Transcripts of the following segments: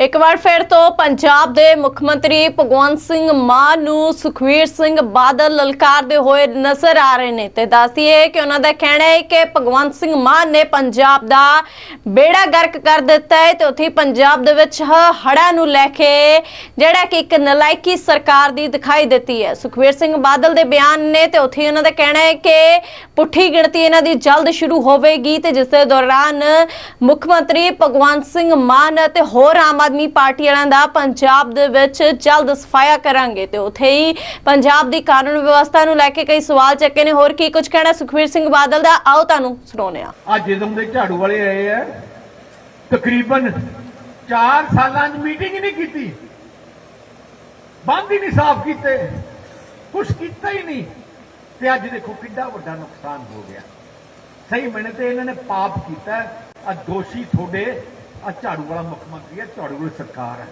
ਇੱਕ ਵਾਰ ਫਿਰ ਤੋਂ ਪੰਜਾਬ ਦੇ ਮੁੱਖ ਮੰਤਰੀ ਭਗਵੰਤ ਸਿੰਘ ਮਾਨ ਨੂੰ ਸੁਖਵੀਰ ਸਿੰਘ ਬਾਦਲ ਲਲਕਾਰਦੇ ਹੋਏ ਨਜ਼ਰ ਆ ਰਹੇ ਨੇ ਤੇ ਦੱਸਦੀਏ ਕਿ ਉਹਨਾਂ ਦਾ ਕਹਿਣਾ ਹੈ ਕਿ ਭਗਵੰਤ ਸਿੰਘ ਮਾਨ ਨੇ ਪੰਜਾਬ ਦਾ ਬੇੜਾ ਗਰਕ ਕਰ ਦਿੱਤਾ ਹੈ ਤੇ ਉੱਥੇ ਪੰਜਾਬ ਦੇ ਵਿੱਚ ਹੜ੍ਹਾਂ ਨੂੰ ਲੈ ਕੇ ਜਿਹੜਾ ਕਿ ਇੱਕ ਨਲਾਇਕੀ ਸਰਕਾਰ ਦੀ ਦਿਖਾਈ ਦਿੱਤੀ ਹੈ। ਸੁਖਵੀਰ ਸਿੰਘ ਬਾਦਲ ਦੇ ਬਿਆਨ ਨੇ ਤੇ ਉੱਥੇ ਉਹਨਾਂ ਦਾ ਕਹਿਣਾ ਹੈ ਕਿ ਪੁੱਠੀ ਗਿਣਤੀ ਇਹਨਾਂ ਦੀ ਜਲਦ ਸ਼ੁਰੂ ਹੋਵੇਗੀ ਤੇ ਜਿਸ ਦੇ ਦੌਰਾਨ ਮੁੱਖ ਮੰਤਰੀ ਭਗਵੰਤ ਸਿੰਘ ਮਾਨ ਅਤੇ ਹੋਰ ਆਮ ਆਦਮੀ ਪਾਰਟੀ ਵਾਲਿਆਂ ਦਾ ਪੰਜਾਬ ਦੇ ਵਿੱਚ ਜਲਦ ਸਫਾਇਆ ਕਰਾਂਗੇ ਤੇ ਉੱਥੇ ਹੀ ਪੰਜਾਬ ਦੀ ਕਾਨੂੰਨ ਵਿਵਸਥਾ ਨੂੰ ਲੈ ਕੇ ਕਈ ਸਵਾਲ ਚੱਕੇ ਨੇ। ਹੋਰ ਕੀ ਕੁਝ ਕਹਿਣਾ ਸੁਖਵੀਰ ਸਿੰਘ ਬਾਦਲ ਦਾ? ਆਓ ਤੁਹਾਨੂੰ ਸੁਣਾਉਂਦੇ ਹਾਂ। ਅੱਜ ਜਿਸਮ ਦੇ ਝਾੜੂ ਵਾਲੇ ਆਏ ਆ। ਤਕਰੀਬਨ 4 ਸਾਲਾਂ 'ਚ ਮੀਟਿੰਗ ਨਹੀਂ ਕੀਤੀ। ਬੰਦ ਹੀ ਨਹੀਂ ਸਾਫ਼ ਕੀਤੇ। ਕੁਛ ਕੀਤਾ ਹੀ ਨਹੀਂ। ਤੇ ਅੱਜ ਦੇਖੋ ਕਿੰਨਾ ਵੱਡਾ ਨੁਕਸਾਨ ਹੋ ਗਿਆ। ਸਹੀ ਮੈਨੇ ਤੇ ਇਹਨਾਂ ਨੇ ਪਾਪ ਕੀਤਾ। ਆ ਦੋਸ਼ੀ ਤੁਹਾਡੇ ਆ ਝਾੜੂ ਵਾਲਾ ਮੁੱਖ ਮੰਤਰੀ ਹੈ ਝਾੜੂ ਵਾਲੀ ਸਰਕਾਰ ਹੈ।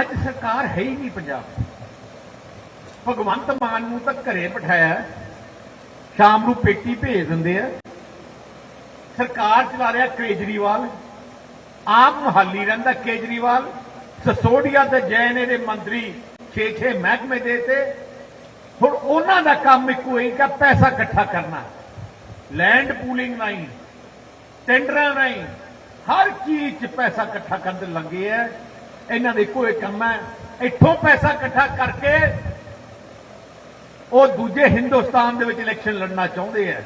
ਅੱਜ ਸਰਕਾਰ ਹੈ ਹੀ ਨਹੀਂ ਪੰਜਾਬ। ਭਗਵੰਤ ਮਾਨ ਨੂੰ ਤਾਂ ਘਰੇ ਬਿਠਾਇਆ। ਸ਼ਾਮ ਨੂੰ ਪੇਟੀ ਭੇਜ ਦਿੰਦੇ ਆ। ਸਰਕਾਰ ਚਲਾ ਰਿਹਾ ਕੇਜਰੀਵਾਲ। ਆਪ ਮੁਹਾਲੀ ਰਹਿੰਦਾ ਕੇਜਰੀਵਾਲ। ਸਸੋਡੀਆ ਤੇ ਜੈਨ ਦੇ ਮੰਤਰੀ 6-6 ਮਹਿਕਮੇ ਦੇ ਤੇ ਹੁਣ ਉਹਨਾਂ ਦਾ ਕੰਮ ਇੱਕੋ ਹੀ ਕਿ ਪੈਸਾ ਇਕੱਠਾ ਕਰਨਾ। ਲੈਂਡ ਪੂਲਿੰਗ ਨਹੀਂ ਟੈਂਡਰਾਂ ਨਹੀਂ ਹਰ ਚੀਜ਼ 'ਚ ਪੈਸਾ ਇਕੱਠਾ ਕਰਨ ਦੇ ਲੱਗੇ ਐ ਇਹਨਾਂ ਦੇ ਇੱਕੋ ਹੀ ਕੰਮ ਹੈ, ਇੱਥੋਂ ਪੈਸਾ ਇਕੱਠਾ ਕਰਕੇ ਉਹ ਦੂਜੇ ਹਿੰਦੁਸਤਾਨ ਦੇ ਵਿੱਚ ਇਲੈਕਸ਼ਨ ਲੜਨਾ ਚਾਹੁੰਦੇ ਆ।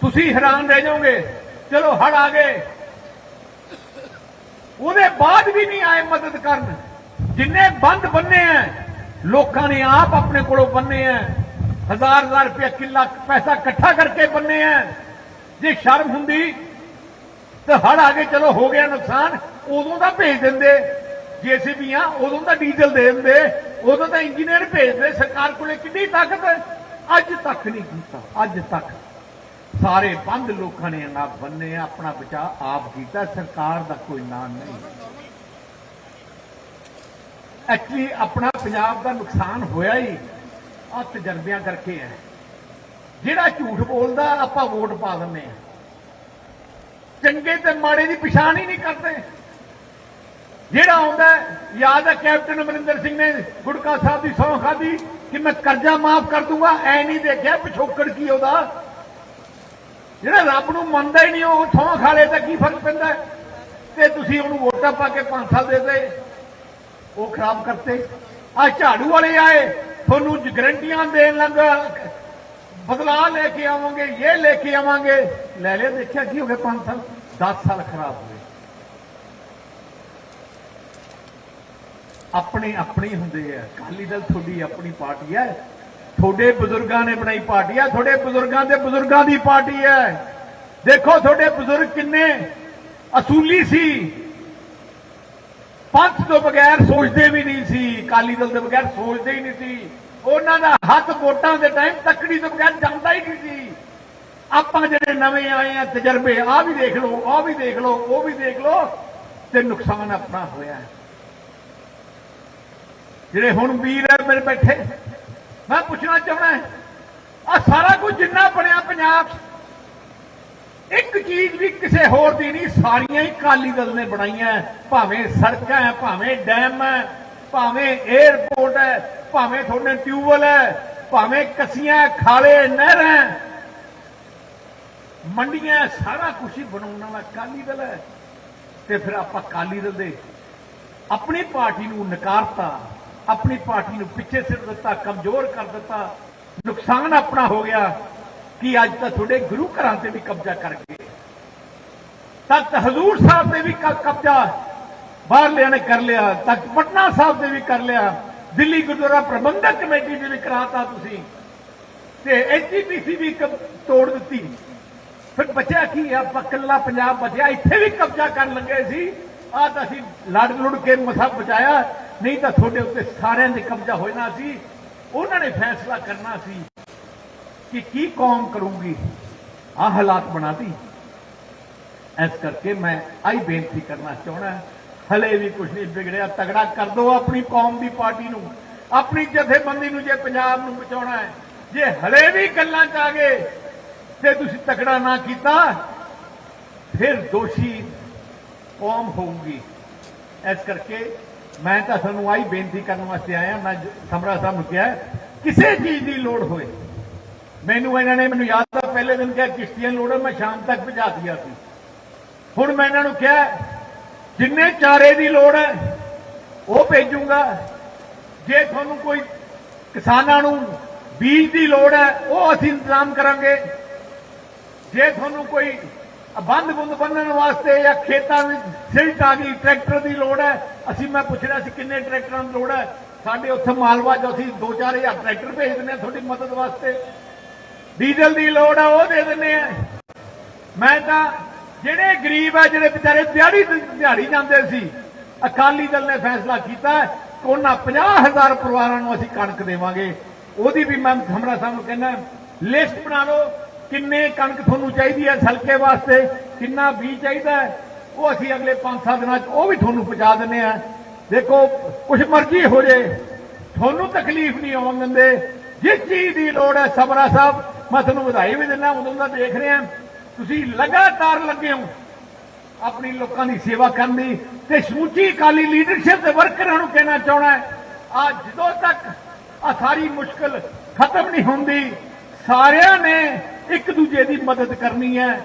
ਤੁਸੀਂ ਹੈਰਾਨ ਰਹਿ ਜਾਓਗੇ, ਚਲੋ ਹੜ ਆ ਗਏ। ਉਹਦੇ ਬਾਅਦ ਵੀ ਨਹੀਂ ਆਏ ਮਦਦ ਕਰਨ। ਜਿੰਨੇ ਬੰਦ ਬੰਨੇ ਆ ਲੋਕਾਂ ਨੇ ਆਪ ਆਪਣੇ ਕੋਲੋਂ ਬੰਨੇ ਆ ਹਜ਼ਾਰ ਹਜ਼ਾਰ ਰੁਪਏ ਕਿੱਲਾ ਪੈਸਾ ਇਕੱਠਾ ਕਰਕੇ ਬੰਨੇ ਆ ਜੇ ਸ਼ਰਮ ਹੁੰਦੀ, ਤੇ ਹੜ ਆ ਗਏ, ਚਲੋ ਹੋ ਗਿਆ ਨੁਕਸਾਨ, ਉਦੋਂ ਤਾਂ ਭੇਜ ਦਿੰਦੇ। ਜੀਸੀਬੀਆਂ ਉਦੋਂ ਤਾਂ ਡੀਜ਼ਲ ਦੇ ਦਿੰਦੇ। ਉਦੋਂ ਤਾਂ ਇੰਜੀਨੀਅਰ ਭੇਜਦੇ, ਸਰਕਾਰ ਕੋਲੇ ਕਿੰਨੀ ਤਾਕਤ ਹੈ ਅੱਜ ਤੱਕ ਨਹੀਂ ਕੀਤਾ, ਅੱਜ ਤੱਕ। ਸਾਰੇ ਬੰਦ ਲੋਕਾਂ ਨੇ ਨਾ ਬੰਨੇ, ਆਪਣਾ ਬਚਾ ਆਪ ਕੀਤਾ, ਸਰਕਾਰ ਦਾ ਕੋਈ ਨਾਂ ਨਹੀਂ। ਐਕਚੁਅਲੀ ਆਪਣਾ ਪੰਜਾਬ ਦਾ ਨੁਕਸਾਨ ਹੋਇਆ ਹੀ ਆ ਤਜਰਬਿਆਂ ਕਰਕੇ ਹੈ। ਜਿਹੜਾ ਝੂਠ ਬੋਲਦਾ, ਆਪਾਂ ਵੋਟ ਪਾ ਦਿੰਦੇ ਆ ਚੰਗੇ ਤੇ ਮਾੜੇ ਦੀ ਪਛਾਣ ਹੀ ਨਹੀਂ ਕਰਦੇ। ਜਿਹੜਾ ਆਉਂਦਾ ਯਾਦ ਹੈ ਕੈਪਟਨ ਅਮਰਿੰਦਰ ਸਿੰਘ ਨੇ ਗੁੜਕਾ ਸਾਹਿਬ ਦੀ ਸੌਂ ਖਾਦੀ ਕਿ ਮੈਂ ਕਰਜ਼ਾ ਮਾਫ ਕਰ ਦੂੰਗਾ, ਐ ਨਹੀਂ ਦੇਖਿਆ ਪਿਛੋਕੜ ਕੀ ਉਹਦਾ। ਜਿਹੜਾ ਰੱਬ ਨੂੰ ਮੰਨਦਾ ਹੀ ਨਹੀਂ, ਉਹ ਸਹੁੰ ਖਾ ਲੇ ਤਾਂ ਕੀ ਫ਼ਰਕ ਪੈਂਦਾ ਤੇ ਤੁਸੀਂ ਉਹਨੂੰ ਵੋਟਾਂ ਪਾ ਕੇ 5 ਸਾਲ ਦੇ ਦੇ ਉਹ ਖਰਾਬ ਕਰਤੇ। ਆ ਝਾੜੂ ਵਾਲੇ ਆਏ, ਤੁਹਾਨੂੰ ਗਰੰਟੀਆਂ ਦੇਣ ਲੱਗਾ ਬਦਲਾ ਲੈ ਕੇ ਆਵਾਂਗੇ, ਇਹ ਲੈ ਕੇ ਆਵਾਂਗੇ। ਲੈ ਲਿਆ, ਦੇਖਿਆ ਕੀ ਹੋ ਗਿਆ 5 ਸਾਲ 10 ਸਾਲ ਖਰਾਬ ਹੋਏ। ਆਪਣੇ ਆਪਣੇ ਹੁੰਦੇ ਆ। ਅਕਾਲੀ ਦਲ ਤੁਹਾਡੀ ਆਪਣੀ ਪਾਰਟੀ ਹੈ। ਤੁਹਾਡੇ ਬਜ਼ੁਰਗਾਂ ਨੇ ਬਣਾਈ ਪਾਰਟੀ ਹੈ। ਤੁਹਾਡੇ ਬਜ਼ੁਰਗਾਂ ਦੇ ਬਜ਼ੁਰਗਾਂ ਦੀ ਪਾਰਟੀ ਹੈ। ਦੇਖੋ, ਤੁਹਾਡੇ ਬਜ਼ੁਰਗ ਕਿੰਨੇ ਅਸੂਲੀ ਸੀ। ਪੰਥ ਤੋਂ ਬਗੈਰ ਸੋਚਦੇ ਵੀ ਨਹੀਂ ਸੀ ਅਕਾਲੀ ਦਲ ਦੇ ਬਗੈਰ ਸੋਚਦੇ ਹੀ ਨਹੀਂ ਸੀ। ਉਹਨਾਂ ਦਾ ਹੱਥ ਵੋਟਾਂ ਦੇ ਟਾਈਮ ਤੱਕੜੀ ਤੋਂ ਬਗੈਰ ਜਾਂਦਾ ਹੀ ਨਹੀਂ ਸੀ। ਆਪਾਂ ਜਿਹੜੇ ਨਵੇਂ ਆਏ ਆ ਤਜਰਬੇ ਆ ਵੀ ਦੇਖ ਲਓ ਆ ਵੀ ਦੇਖ ਲਓ ਉਹ ਵੀ ਦੇਖ ਲਓ ਤੇ ਨੁਕਸਾਨ ਆਪਣਾ ਹੋਇਆ। ਜਿਹੜੇ ਹੁਣ ਵੀਰ ਹੈ ਮੇਰੇ ਬੈਠੇ ਮੈਂ ਪੁੱਛਣਾ ਚਾਹਣਾ ਆ ਸਾਰਾ ਕੁਝ ਜਿੰਨਾ ਬਣਿਆ ਪੰਜਾਬ 'ਚ, ਇੱਕ ਚੀਜ਼ ਵੀ ਕਿਸੇ ਹੋਰ ਦੀ ਨਹੀਂ, ਸਾਰੀਆਂ ਹੀ ਕਾਲੀ ਦਲ ਨੇ ਬਣਾਈਆਂ ਭਾਵੇਂ ਸੜਕਾਂ ਹੈ ਭਾਵੇਂ ਡੈਮ ਹੈ ਭਾਵੇਂ 에ਅਰਪੋਰਟ ਹੈ ਭਾਵੇਂ ਤੁਹਾਡੇ ਟਿਊਬਵੈਲ ਹੈ ਭਾਵੇਂ ਕਸੀਆਂ ਖਾਲੇ ਨਹਿਰਾਂ ਮੰਡੀਆਂ ਸਾਰਾ ਕੁਝ ਹੀ ਬਣਾਉਣ ਵਾਲਾ ਕਾਲੀ ਦਲ ਹੈ ਤੇ ਫਿਰ ਆਪਾਂ ਕਾਲੀ ਦਲ ਦੇ ਆਪਣੀ ਪਾਰਟੀ ਨੂੰ ਨਕਾਰਤਾ, ਆਪਣੀ ਪਾਰਟੀ ਨੂੰ ਪਿੱਛੇ ਸਿਰ ਦਿੱਤਾ, ਕਮਜ਼ੋਰ ਕਰ ਦਿੱਤਾ। ਨੁਕਸਾਨ ਆਪਣਾ ਹੋ ਗਿਆ। ਕਿ ਅੱਜ ਤਾਂ ਤੁਹਾਡੇ ਗੁਰੂ ਘਰਾਂ ਤੇ ਵੀ ਕਬਜ਼ਾ ਕਰ ਗਏ। ਤਖਤ ਹਜ਼ੂਰ ਸਾਹਿਬ ਤੇ ਵੀ ਕਬਜ਼ਾ, ਬਾਹਰਲਿਆਂ ਨੇ ਕਰ ਲਿਆ, ਤਖਤ ਪਟਨਾ ਸਾਹਿਬ ਤੇ ਵੀ ਕਰ ਲਿਆ, ਦਿੱਲੀ ਗੁਰਦੁਆਰਾ ਪ੍ਰਬੰਧਕ ਕਮੇਟੀ ਤੇ ਵੀ ਕਰਾਤਾ ਤੁਸੀਂ। ਤੇ ਐਚਪੀਸੀ ਵੀ ਤੋੜ ਦਿੱਤੀ। ਫਿਰ ਬਚਿਆ ਕੀ ਆ? ਪੱਕਲਾ ਪੰਜਾਬ ਬਚਿਆ, ਇੱਥੇ ਵੀ ਕਬਜ਼ਾ ਕਰਨ ਲੱਗੇ ਸੀ। ਆ ਤਾਂ ਅਸੀਂ ਲੜ ਲੁੜ ਕੇ ਮਸਾ ਬਚਾਇਆ। ਨਹੀਂ ਤਾਂ ਤੁਹਾਡੇ ਉੱਤੇ ਸਾਰਿਆਂ ਦੇ ਕਬਜ਼ਾ ਹੋ ਜਾਣਾ ਸੀ। ਉਹਨਾਂ ਨੇ ਫੈਸਲਾ ਕਰਨਾ ਸੀ। ਕਿ ਕੀ ਕੌਮ ਕਰੂਗੀ? ਆ ਹਾਲਾਤ ਬਣਾਤੀ। ਇਸ ਕਰਕੇ ਮੈਂ ਆਈ ਬੇਨਤੀ ਕਰਨਾ ਚਾਹਣਾ ਹਲੇ ਵੀ ਕੁਝ ਨਹੀਂ ਵਿਗੜਿਆ। ਤਗੜਾ ਕਰ ਦਿਓ ਆਪਣੀ ਕੌਮ ਦੀ ਪਾਰਟੀ ਨੂੰ। ਆਪਣੀ ਜਥੇਬੰਦੀ ਨੂੰ ਜੇ ਪੰਜਾਬ ਨੂੰ ਬਚਾਉਣਾ ਹੈ। ਜੇ ਹਲੇ ਵੀ ਗੱਲਾਂ ਚ ਆ ਗਏ, ਤੇ ਤੁਸੀਂ ਤਕੜਾ ਨਾ ਕੀਤਾ, ਫਿਰ ਦੋਸ਼ੀ ਕੌਮ ਹੋਊਗੀ। ਇਸ ਕਰਕੇ ਮੈਂ ਤਾਂ ਤੁਹਾਨੂੰ ਆਈ ਬੇਨਤੀ ਕਰਨ ਵਾਸਤੇ ਆਇਆ। ਮੈਂ ਸਮਰਾ ਸਾਹਿਬ ਨੂੰ ਕਿਹਾ, ਕਿਸੇ ਚੀਜ਼ ਦੀ ਲੋੜ ਹੋਏ। ਮੈਨੂੰ ਇਹਨਾਂ ਨੇ ਮੈਨੂੰ ਯਾਦ ਆ, ਪਹਿਲੇ ਦਿਨ ਕਿਹਾ ਕਿਸ਼ਤੀਆਂ ਦੀ ਲੋੜ ਹੈ ਮੈਂ ਸ਼ਾਮ ਤੱਕ ਭਜਾ ਦਿਆ ਸੀ। ਹੁਣ ਮੈਂ ਇਹਨਾਂ ਨੂੰ ਕਿਹਾ, ਜਿੰਨੇ ਚਾਰੇ ਦੀ ਲੋੜ ਹੈ, ਉਹ ਭੇਜੂਗਾ। ਜੇ ਤੁਹਾਨੂੰ ਕੋਈ ਕਿਸਾਨਾਂ ਨੂੰ ਬੀਜ ਦੀ ਲੋੜ ਹੈ, ਉਹ ਅਸੀਂ ਇੰਤਜ਼ਾਮ ਕਰਾਂਗੇ। ਜੇ ਤੁਹਾਨੂੰ ਕੋਈ ਬੰਦ ਬੁੰਦ ਬੰਨਣ ਵਾਸਤੇ ਜਾਂ ਖੇਤਾਂ ਵਿੱਚ ਸਿਲਟ ਆ ਗਈ ਟਰੈਕਟਰ ਦੀ ਲੋੜ ਹੈ, ਅਸੀਂ ਮੈਂ ਪੁੱਛ ਰਿਹਾ ਸੀ ਕਿੰਨੇ ਟਰੈਕਟਰਾਂ ਦੀ ਲੋੜ ਹੈ। ਸਾਡੇ ਉੱਥੇ ਮਾਲਵਾ 'ਚ ਅਸੀਂ 2-4000 ਟਰੈਕਟਰ ਭੇਜ ਦਿੰਦੇ ਹਾਂ ਤੁਹਾਡੀ ਮਦਦ ਵਾਸਤੇ। ਡੀਜ਼ਲ ਦੀ ਲੋੜ ਹੈ ਉਹ ਦੇ ਦਿੰਦੇ ਆ। ਮੈਂ ਤਾਂ, ਜਿਹੜੇ ਗਰੀਬ ਆ, ਜਿਹੜੇ ਵਿਚਾਰੇ ਦਿਹਾੜੀ ਦਿਹਾੜੀ ਜਾਂਦੇ ਸੀ, ਅਕਾਲੀ ਦਲ ਨੇ ਫੈਸਲਾ ਕੀਤਾ ਕਿ ਉਹਨਾਂ 50000 ਪਰਿਵਾਰਾਂ ਨੂੰ ਅਸੀਂ ਕਣਕ ਦੇਵਾਂਗੇ। ਉਹਦੀ ਵੀ ਮੈਂ ਹਮਰਾ ਸਾਹਿਬ ਨੂੰ ਕਹਿੰਦਾ, ਲਿਸਟ ਬਣਾ ਲਓ, ਕਿੰਨੇ ਕਣਕ ਤੁਹਾਨੂੰ ਚਾਹੀਦੀ ਹੈ ਹਲਕੇ ਵਾਸਤੇ, ਕਿੰਨਾ ਬੀਜ ਚਾਹੀਦਾ ਉਹ ਅਸੀਂ ਅਗਲੇ 5-7 ਦਿਨਾਂ 'ਚ ਉਹ ਵੀ ਤੁਹਾਨੂੰ ਪਹੁੰਚਾ ਦਿੰਦੇ ਆ ਦੇਖੋ, ਕੁਛ ਮਰਜ਼ੀ ਹੋ ਜੇ, ਤੁਹਾਨੂੰ ਤਕਲੀਫ ਨਹੀਂ ਆਉਣ ਦਿੰਦੇ। ਜਿਸ ਚੀਜ਼ ਦੀ ਲੋੜ ਹੈ ਸਮਰਾ ਸਾਹਿਬ ਮੈਂ ਤੁਹਾਨੂੰ ਵਧਾਈ ਵੀ ਦਿੰਦਾ, ਉਦੋਂ ਦਾ ਦੇਖ ਰਿਹਾ। ਤੁਸੀਂ ਲਗਾਤਾਰ ਲੱਗੇ ਹੋ ਆਪਣੀ ਲੋਕਾਂ ਦੀ ਸੇਵਾ ਕਰਨ ਦੀ ਤੇ ਸਮੁੱਚੀ ਅਕਾਲੀ ਲੀਡਰਸ਼ਿਪ ਦੇ ਵਰਕਰਾਂ ਨੂੰ ਕਹਿਣਾ ਚਾਹਣਾ ਆ ਜਦੋਂ ਤੱਕ ਆ ਸਾਰੀ ਮੁਸ਼ਕਲ ਖਤਮ ਨਹੀਂ ਹੁੰਦੀ, ਸਾਰਿਆਂ ਨੇ ਇੱਕ ਦੂਜੇ ਦੀ ਮਦਦ ਕਰਨੀ ਹੈ।